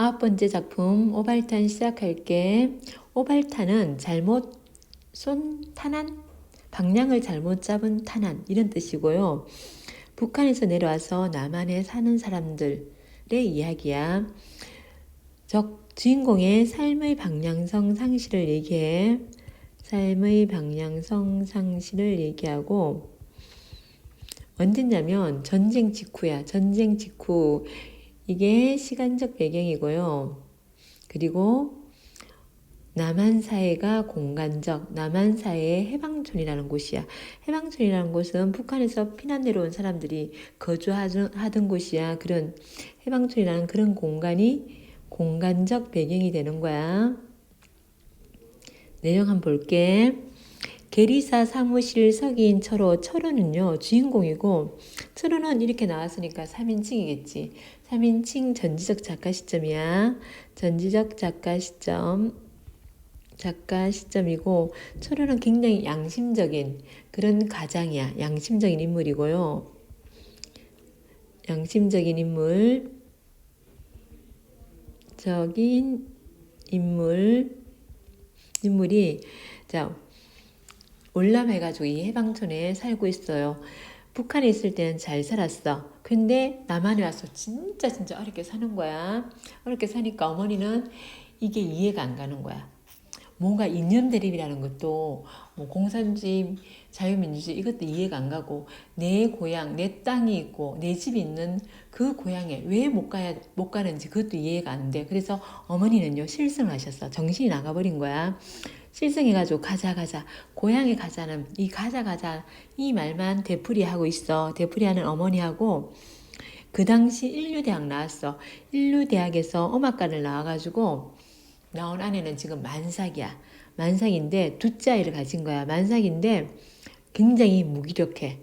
아홉 번째 작품 오발탄 시작할게. 오발탄은 잘못 쏜 탄환, 방향을 잘못 잡은 탄환 이런 뜻이고요. 북한에서 내려와서 남한에 사는 사람들의 이야기야. 적 주인공의 삶의 방향성 상실을 얘기해. 삶의 방향성 상실을 얘기하고 언제냐면 전쟁 직후야. 전쟁 직후 이게 시간적 배경이고요. 그리고 남한 사회가 공간적, 남한 사회의 해방촌이라는 곳이야. 해방촌이라는 곳은 북한에서 피난 내려온 사람들이 거주하던 곳이야. 그런 해방촌이라는 그런 공간이 공간적 배경이 되는 거야. 내용 한번 볼게. 계리사 사무실 서기인 철호. 철호는요, 주인공이고, 철호는 이렇게 나왔으니까 3인칭이겠지. 3인칭 전지적 작가 시점이야. 전지적 작가 시점. 작가 시점이고, 철호는 굉장히 양심적인 그런 가장이야. 양심적인 인물이고요. 양심적인 인물. 적인 인물. 인물이, 자, 올람해가지고 이 해방촌에 살고 있어요. 북한에 있을 때는 잘 살았어. 근데 남한에 와서 진짜 진짜 어렵게 사는 거야. 어렵게 사니까 어머니는 이게 이해가 안 가는 거야. 뭔가 이념 대립이라는 것도 뭐 공산주의, 자유민주주의 이것도 이해가 안 가고 내 고향, 내 땅이 있고 내 집이 있는 그 고향에 왜 못 가야 못 가는지 그것도 이해가 안 돼. 그래서 어머니는요 실성하셨어. 정신이 나가버린 거야. 실성해가지고 가자 가자. 고향에 가자는 이 가자 가자. 이 말만 되풀이하고 있어. 되풀이하는 어머니하고 그 당시 인류대학 나왔어. 인류대학에서 음악과를 나와가지고 나온 아내는 지금 만삭이야. 만삭인데 두째 아이를 가진 거야. 만삭인데 굉장히 무기력해.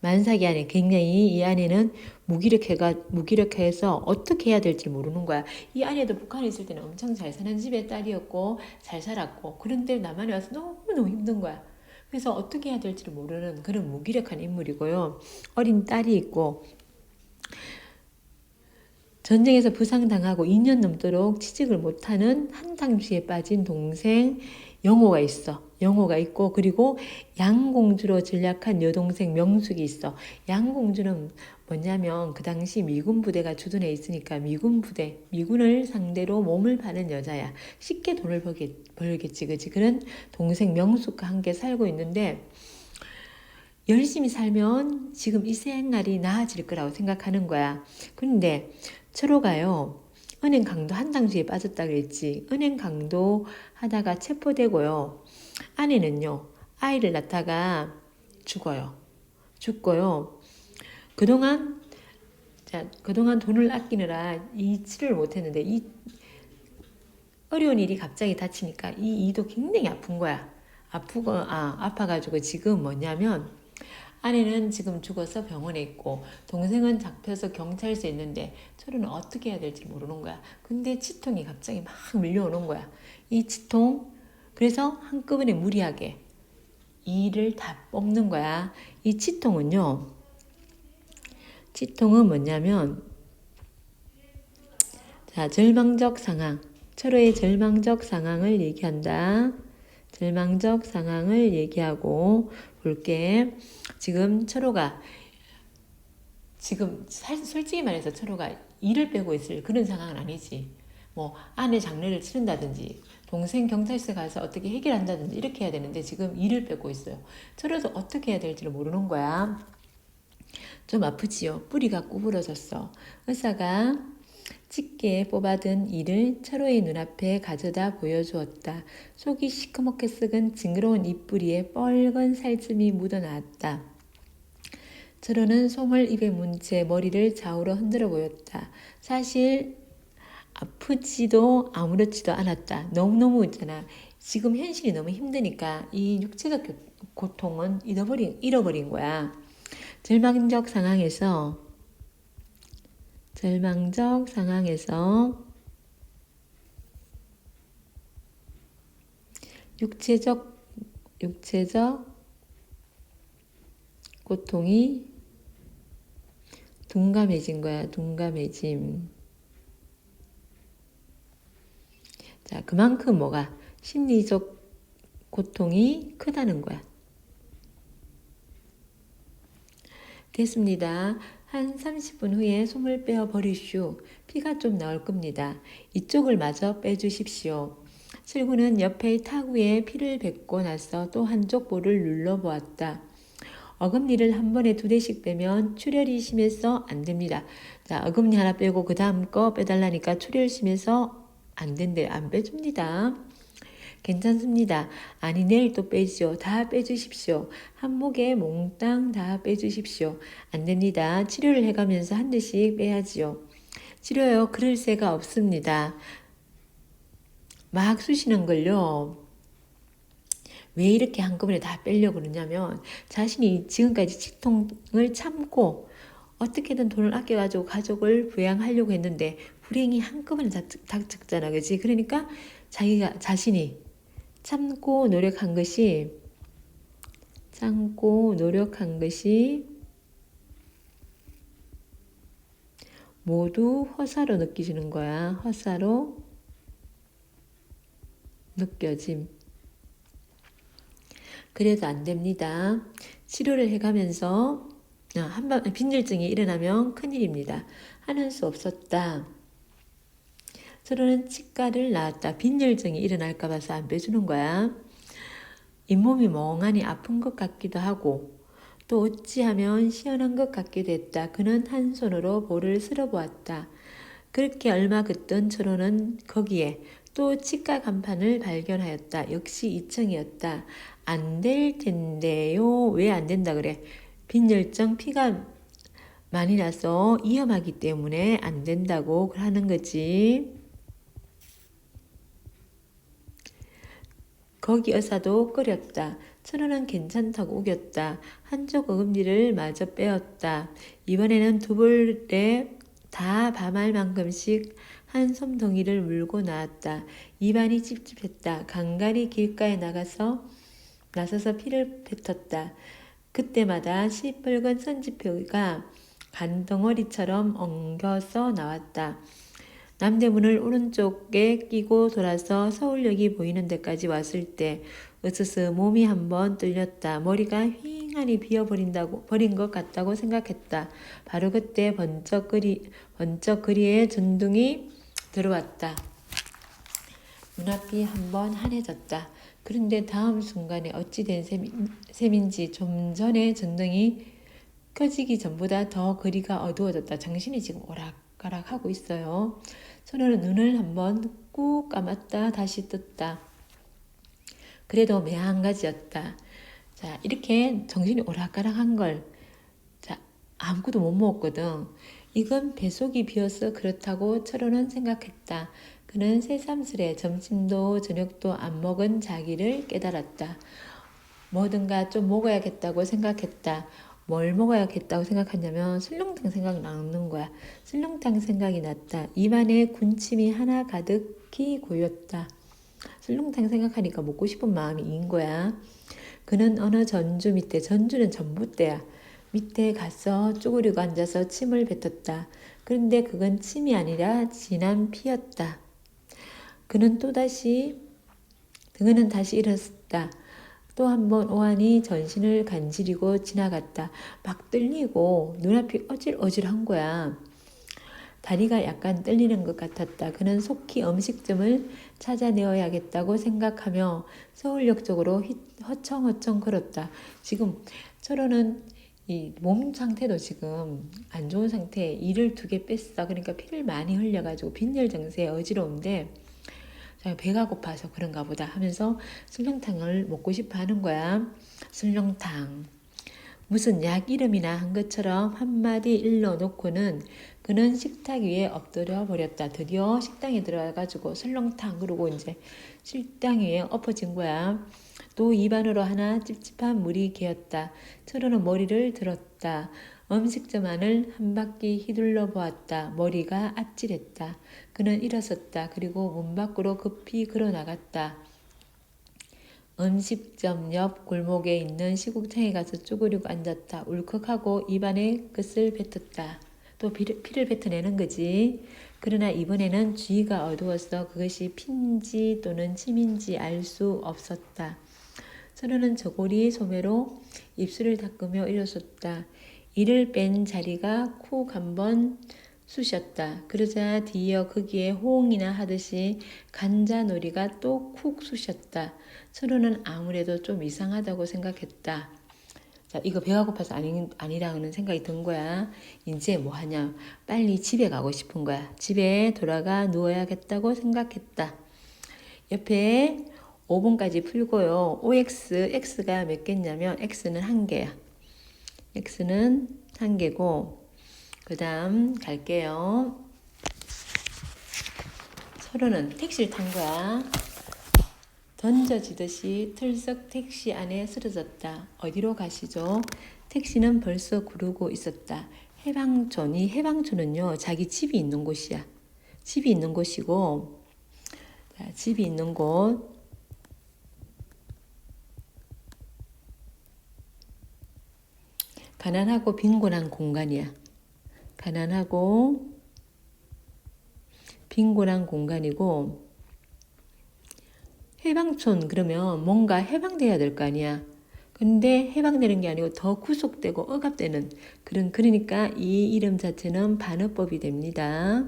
만삭이 안에 굉장히 이 아내는 무기력해가 무기력해서 어떻게 해야 될지 모르는 거야. 이 아내도 북한에 있을 때는 엄청 잘 사는 집의 딸이었고 잘 살았고 그런데 남한에 와서 너무 너무 힘든 거야. 그래서 어떻게 해야 될지를 모르는 그런 무기력한 인물이고요. 어린 딸이 있고 전쟁에서 부상당하고 2년 넘도록 취직을 못하는 한탕주에 빠진 동생 영호가 있어. 영호가 있고 그리고 양공주로 전략한 여동생 명숙이 있어. 양공주는 뭐냐면 그 당시 미군 부대가 주둔해 있으니까 미군 부대, 미군을 상대로 몸을 파는 여자야. 쉽게 돈을 벌겠, 벌겠지, 그지? 그런 동생 명숙과 함께 살고 있는데 열심히 살면 지금 이 생활이 나아질 거라고 생각하는 거야. 근데 철호가요. 은행 강도 한당주에 빠졌다 그랬지. 은행 강도 하다가 체포되고요. 아내는요. 아이를 낳다가 죽어요. 죽고요. 그동안 자, 그동안 돈을 아끼느라 이 치료를 못 했는데 이 어려운 일이 갑자기 닥치니까 이 이도 굉장히 아픈 거야. 아프고 아, 아파가지고 지금 뭐냐면 아내는 지금 죽어서 병원에 있고 동생은 잡혀서 경찰서에 있는데 철우는 어떻게 해야 될지 모르는 거야. 근데 치통이 갑자기 막 밀려오는 거야. 이 치통 그래서 한꺼번에 무리하게 이를 다 뽑는 거야. 이 치통은요. 치통은 뭐냐면 자 절망적 상황 철호의 절망적 상황을 얘기한다. 절망적 상황을 얘기하고 볼게. 지금 철호가 지금 솔직히 말해서 철호가 일을 빼고 있을 그런 상황은 아니지. 뭐 아내 장례를 치른다든지 동생 경찰서 가서 어떻게 해결한다든지 이렇게 해야 되는데 지금 일을 빼고 있어요. 철호도 어떻게 해야 될지를 모르는 거야. 좀 아프지요. 뿌리가 구부러졌어. 의사가 짙게 뽑아든 이를 철호의 눈앞에 가져다 보여주었다. 속이 시커멓게 썩은 징그러운 잎뿌리에 뻘건 살쯤이 묻어나왔다. 철호는 솜을 입에 문 채 머리를 좌우로 흔들어 보였다. 사실 아프지도 아무렇지도 않았다. 너무너무 있잖아. 지금 현실이 너무 힘드니까 이 육체적 고통은 잃어버린, 잃어버린 거야. 절망적 상황에서 절망적 상황에서 육체적 육체적 고통이 둔감해진 거야. 둔감해짐. 자, 그만큼 뭐가 심리적 고통이 크다는 거야. 됐습니다. 한 30분 후에 숨을 빼어 버리슈. 피가 좀 나올 겁니다. 이쪽을 마저 빼주십시오. 칠구는 옆의 타구에 피를 뱉고 나서 또 한쪽 볼을 눌러보았다. 어금니를 한 번에 두 대씩 빼면 출혈이 심해서 안 됩니다. 자, 어금니 하나 빼고 그 다음 거 빼달라니까 출혈 심해서 안 된대. 안 빼줍니다. 괜찮습니다. 아니 내일 또 빼지요. 다 빼주십시오. 한목에 몽땅 다 빼주십시오. 안 됩니다. 치료를 해가면서 한 대씩 빼야지요. 치료요. 그럴 새가 없습니다. 막 쑤시는 걸요. 왜 이렇게 한꺼번에 다 빼려고 그러냐면 자신이 지금까지 치통을 참고 어떻게든 돈을 아껴가지고 가족을 부양하려고 했는데 불행이 한꺼번에 닥쳤잖아 그지 그러니까 자기가 자신이 참고 노력한 것이 참고 노력한 것이 모두 허사로 느껴지는 거야 허사로 느껴짐 그래도 안 됩니다. 치료를 해가면서 아, 한번 빈혈증이 일어나면 큰일입니다. 하는 수 없었다. 서로는 치과를 나왔다. 빈혈증이 일어날까 봐서 안 빼주는 거야. 잇몸이 멍하니 아픈 것 같기도 하고 또 어찌하면 시원한 것 같기도 했다. 그는 한 손으로 볼을 쓸어보았다. 그렇게 얼마 긋던 철호는 거기에 또 치과 간판을 발견하였다. 역시 2층이었다. 안 될 텐데요. 왜 안 된다 그래? 빈혈증 피가 많이 나서 위험하기 때문에 안 된다고 하는 거지. 거기 의사도 끓였다. 천원은 괜찮다고 우겼다. 한쪽 어금니를 마저 빼었다. 이번에는 두 볼에 다 밤할 만큼씩 한 솜덩이를 물고 나왔다. 입안이 찝찝했다. 간간히 길가에 나가서 나서서 피를 뱉었다. 그때마다 시뻘건 선지표가 간덩어리처럼 엉겨서 나왔다. 남대문을 오른쪽에 끼고 돌아서 서울역이 보이는 데까지 왔을 때 으스스 몸이 한번 뚫렸다. 머리가 휑하니 비어버린다고 버린 것 같다고 생각했다. 바로 그때 번쩍 그리 번쩍 그리의 전둥이 들어왔다. 눈앞이 한번 환해졌다. 그런데 다음 순간에 어찌 된 셈인지 좀 전에 전등이 켜지기 전보다 더 거리가 어두워졌다. 정신이 지금 오락 가락 하고 있어요. 손으로 눈을 한번 꾹 감았다 다시 떴다. 그래도 매한가지였다. 자 이렇게 정신이 오락가락한 걸 자, 아무것도 못 먹었거든. 이건 배속이 비어서 그렇다고 철호는 생각했다. 그는 새삼스레 점심도 저녁도 안 먹은 자기를 깨달았다. 뭐든가 좀 먹어야겠다고 생각했다. 뭘 먹어야겠다고 생각하냐면 술렁탕 생각이 나는 거야. 술렁탕 생각이 났다. 입안에 군침이 하나 가득히 고였다. 술렁탕 생각하니까 먹고 싶은 마음이 인 거야. 그는 어느 전주 밑에, 전주는 전봇대야. 밑에 가서 쪼그리고 앉아서 침을 뱉었다. 그런데 그건 침이 아니라 진한 피였다. 그는 또다시 그는 다시 일었다. 또 한 번 오한이 전신을 간지리고 지나갔다. 막 떨리고 눈앞이 어질어질한 거야. 다리가 약간 떨리는 것 같았다. 그는 속히 음식점을 찾아내어야겠다고 생각하며 서울역 쪽으로 허청허청 걸었다. 지금 철호는 이 몸 상태도 지금 안 좋은 상태에 이를 두 개 뺐어. 그러니까 피를 많이 흘려가지고 빈혈 증세에 어지러운데 배가 고파서 그런가 보다 하면서 설렁탕을 먹고 싶어 하는 거야. 설렁탕. 무슨 약 이름이나 한 것처럼 한마디 일러 놓고는 그는 식탁 위에 엎드려 버렸다. 드디어 식당에 들어가가지고 설렁탕 그러고 이제 식당 위에 엎어진 거야. 또 입안으로 하나 찝찝한 물이 개었다. 철호는 머리를 들었다. 음식점 안을 한 바퀴 휘둘러 보았다. 머리가 아찔했다. 그는 일어섰다. 그리고 문 밖으로 급히 걸어 나갔다. 음식점 옆 골목에 있는 시국창에 가서 쭈그리고 앉았다. 울컥하고 입안에 끝을 뱉었다. 또 피를, 피를 뱉어내는 거지. 그러나 이번에는 주의가 어두워서 그것이 핀지 또는 침인지 알 수 없었다. 서로는 저고리 소매로 입술을 닦으며 일어섰다. 이를 뺀 자리가 쿡 한번 쑤셨다. 그러자 뒤이어 거기에 호응이나 하듯이 간자놀이가 또 쿡 쑤셨다. 서로는 아무래도 좀 이상하다고 생각했다. 자, 이거 배가 고파서 아니, 아니라는 생각이 든 거야. 이제 뭐 하냐. 빨리 집에 가고 싶은 거야. 집에 돌아가 누워야겠다고 생각했다. 옆에 5번까지 풀고요. OX, X가 몇 개냐면 X는 한 개야. X는 한 개고, 그 다음 갈게요. 서로는 택시를 탄 거야. 던져지듯이 틀썩 택시 안에 쓰러졌다. 어디로 가시죠? 택시는 벌써 구르고 있었다. 해방촌, 이 해방촌은요, 자기 집이 있는 곳이야. 집이 있는 곳이고, 자, 집이 있는 곳. 가난하고 빈곤한 공간이야. 가난하고 빈곤한 공간이고, 해방촌 그러면 뭔가 해방돼야 될 거 아니야. 근데 해방되는 게 아니고 더 구속되고 억압되는 그런 그러니까 이 이름 자체는 반어법이 됩니다.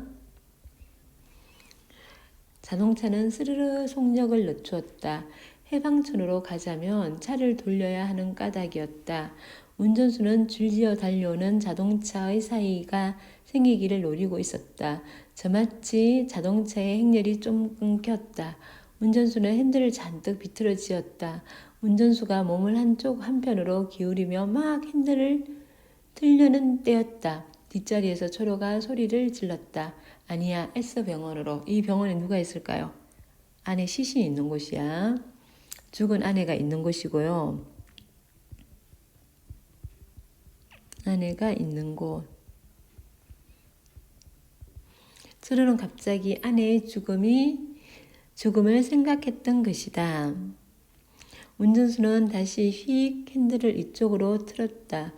자동차는 스르르 속력을 늦추었다. 해방촌으로 가자면 차를 돌려야 하는 까닭이었다. 운전수는 줄지어 달려오는 자동차의 사이가 생기기를 노리고 있었다. 저마치 자동차의 행렬이 좀 끊겼다. 운전수는 핸들을 잔뜩 비틀어지었다. 운전수가 몸을 한쪽 한편으로 기울이며 막 핸들을 틀려는 때였다. 뒷자리에서 초로가 소리를 질렀다. 아니야, S 병원으로. 이 병원에 누가 있을까요? 안에 시신이 있는 곳이야. 죽은 아내가 있는 곳이고요. 아내가 있는 곳. 서로는 갑자기 아내의 죽음이 죽음을 생각했던 것이다. 운전수는 다시 휙 핸들을 이쪽으로 틀었다.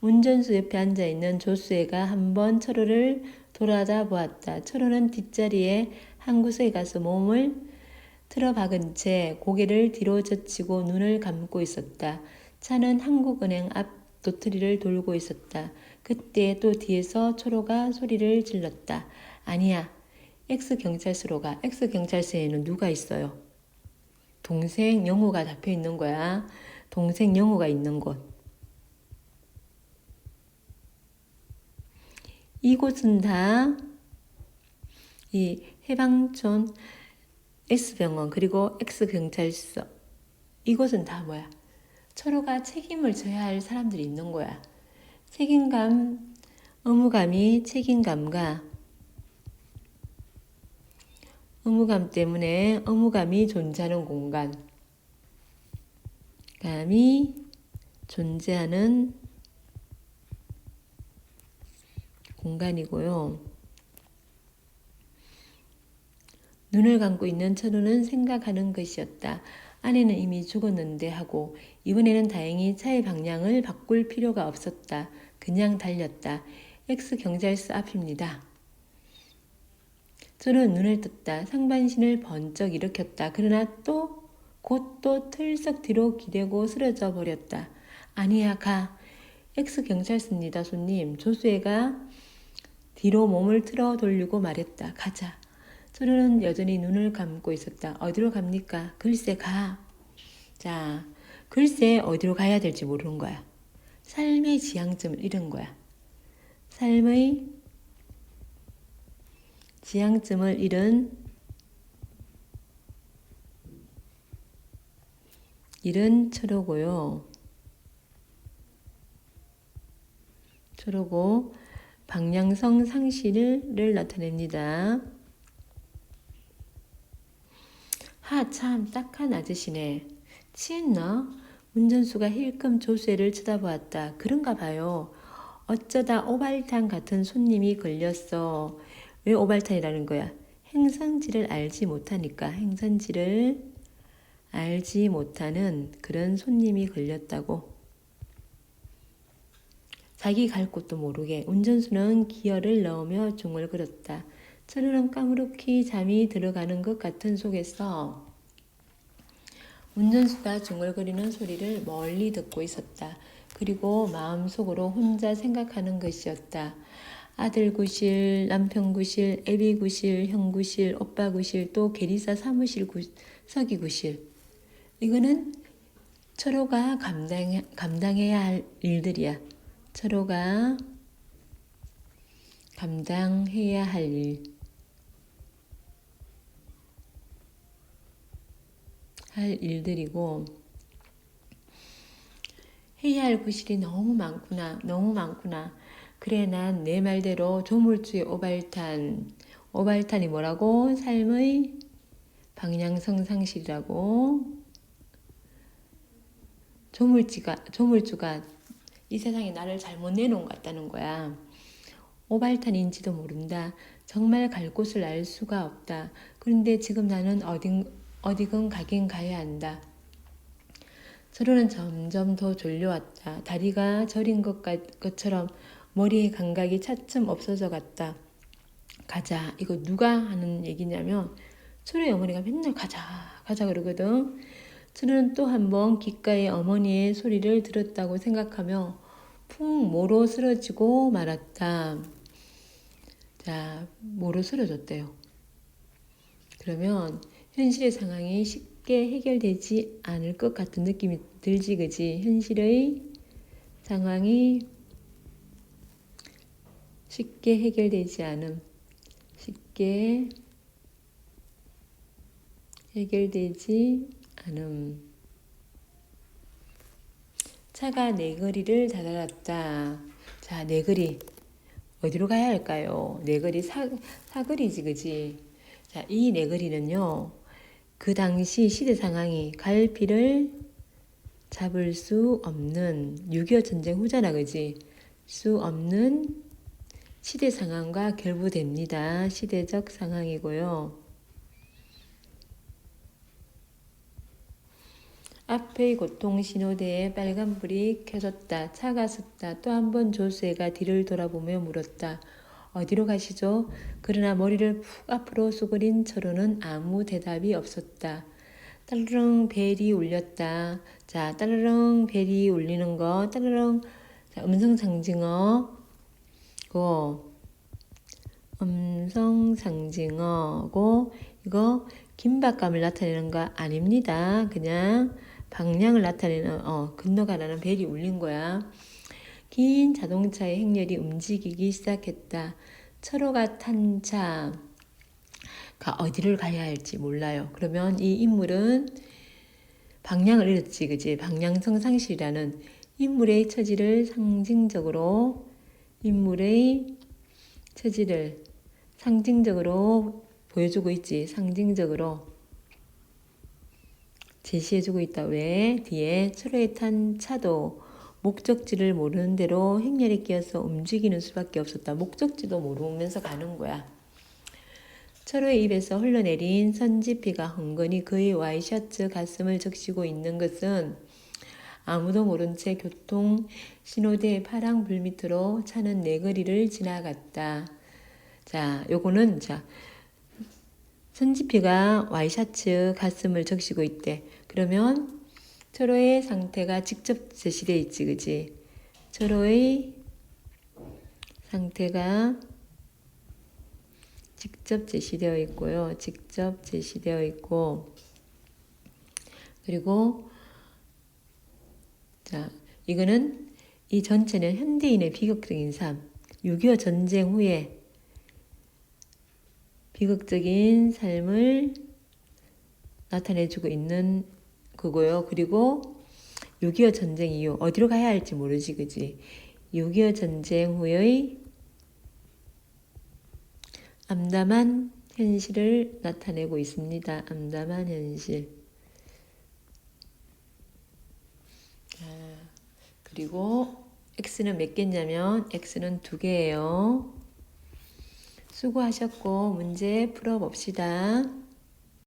운전수 옆에 앉아 있는 조수애가 한번 철호를 돌아다 보았다. 철호는 뒷자리에 한 곳에 가서 몸을 틀어 박은 채 고개를 뒤로 젖히고 눈을 감고 있었다. 차는 한국은행 앞 도토리를 돌고 있었다. 그때 또 뒤에서 초로가 소리를 질렀다. 아니야. X 경찰서로가 X 경찰서에는 누가 있어요? 동생 영호가 잡혀 있는 거야. 동생 영호가 있는 곳. 이곳은 다 이 해방촌 X병원 그리고 X경찰서 이곳은 다 뭐야? 서로가 책임을 져야 할 사람들이 있는 거야. 책임감, 의무감이 책임감과 의무감 때문에 의무감이 존재하는 공간. 감이 존재하는 공간이고요. 눈을 감고 있는 천우는 생각하는 것이었다. 아내는 이미 죽었는데 하고 이번에는 다행히 차의 방향을 바꿀 필요가 없었다. 그냥 달렸다. X 경찰서 앞입니다. 저는 눈을 떴다. 상반신을 번쩍 일으켰다. 그러나 또 곧 또 틀썩 뒤로 기대고 쓰러져 버렸다. 아니야 가. X 경찰서입니다 손님. 조수애가 뒤로 몸을 틀어 돌리고 말했다. 가자. 저는 여전히 눈을 감고 있었다. 어디로 갑니까? 글쎄 가. 자, 글쎄 어디로 가야 될지 모르는 거야. 삶의 지향점을 잃은 거야. 삶의 지향점을 잃은 잃은 철호고요. 철호고 방향성 상실을 나타냅니다. 하, 참, 딱한 아저씨네. 취했나? 운전수가 힐끔 조수애를 쳐다보았다. 그런가 봐요. 어쩌다 오발탄 같은 손님이 걸렸어. 왜 오발탄이라는 거야? 행선지를 알지 못하니까 행선지를 알지 못하는 그런 손님이 걸렸다고. 자기 갈 곳도 모르게 운전수는 기어를 넣으며 중얼거렸다. 철우는 까무룩히 잠이 들어가는 것 같은 속에서 운전수가 중얼거리는 소리를 멀리 듣고 있었다. 그리고 마음속으로 혼자 생각하는 것이었다. 아들 구실, 남편 구실, 애비 구실, 형 구실, 오빠 구실, 또 계리사 사무실 구, 서기 구실. 이거는 철호가 감당, 감당해야 할 일들이야. 철호가 감당해야 할 일. 할 일들이고, 해야 할 구실이 너무 많구나, 너무 많구나. 그래, 난 내 말대로 조물주의 오발탄. 오발탄이 뭐라고? 삶의 방향성 상실이라고. 조물주가, 조물주가 이 세상에 나를 잘못 내놓은 것 같다는 거야. 오발탄인지도 모른다. 정말 갈 곳을 알 수가 없다. 그런데 지금 나는 어딘, 어디건 가긴 가야 한다. 서로는 점점 더 졸려왔다. 다리가 저린 것 같, 것처럼 머리의 감각이 차츰 없어져 갔다. 가자. 이거 누가 하는 얘기냐면 철우의 어머니가 맨날 가자 가자 그러거든. 철우는 또 한 번 귓가에 어머니의 소리를 들었다고 생각하며 푹 모로 쓰러지고 말았다. 자, 모로 쓰러졌대요. 그러면 현실의 상황이 쉽게 해결되지 않을 것 같은 느낌이 들지, 그지? 현실의 상황이 쉽게 해결되지 않음. 쉽게 해결되지 않음. 차가 네거리를 다다랐다. 자, 네거리. 어디로 가야 할까요? 네거리 사, 사거리지, 그지? 자, 이 네거리는요, 그 당시 시대 상황이 갈피를 잡을 수 없는 6.25 전쟁 후잖아, 그지? 수 없는 시대 상황과 결부됩니다. 시대적 상황이고요. 앞의 고통 신호대에 빨간불이 켜졌다. 차가 섰다. 또 한 번 조수애가 뒤를 돌아보며 물었다. 어디로 가시죠? 그러나 머리를 푹 앞으로 수그린 철호는 아무 대답이 없었다. 따르릉 벨이 울렸다. 자, 따르릉 벨이 울리는 거, 따르릉 자, 음성 상징어, 고 음성 상징어고 이거 긴박감을 나타내는 거 아닙니다. 그냥 방향을 나타내는 어, 건너가라는 벨이 울린 거야. 긴 자동차의 행렬이 움직이기 시작했다. 철호가 탄 차가 어디를 가야 할지 몰라요. 그러면 이 인물은 방향을 잃었지, 그지? 방향성 상실이라는 인물의 처지를 상징적으로 인물의 처지를 상징적으로 보여주고 있지. 상징적으로 제시해주고 있다. 왜? 뒤에 철호에 탄 차도 목적지를 모르는 대로 행렬에 끼어서 움직이는 수밖에 없었다. 목적지도 모르면서 가는 거야. 철호의 입에서 흘러내린 선지피가 흥건히 그의 와이셔츠 가슴을 적시고 있는 것은 아무도 모른 채 교통 신호대 파랑 불 밑으로 차는 네거리를 지나갔다. 자, 요거는 자 선지피가 와이셔츠 가슴을 적시고 있대. 그러면 철호의 상태가 직접 제시되어 있지, 그지? 철호의 상태가 직접 제시되어 있고요. 직접 제시되어 있고, 그리고, 자, 이거는 이 전체는 현대인의 비극적인 삶, 6.25 전쟁 후에 비극적인 삶을 나타내주고 있는 그거요. 그리고 6.25 전쟁 이후 어디로 가야 할지 모르지, 그지? 6.25 전쟁 후의 암담한 현실을 나타내고 있습니다. 암담한 현실. 그리고 x는 몇 개냐면 x는 두 개예요. 수고하셨고 문제 풀어봅시다.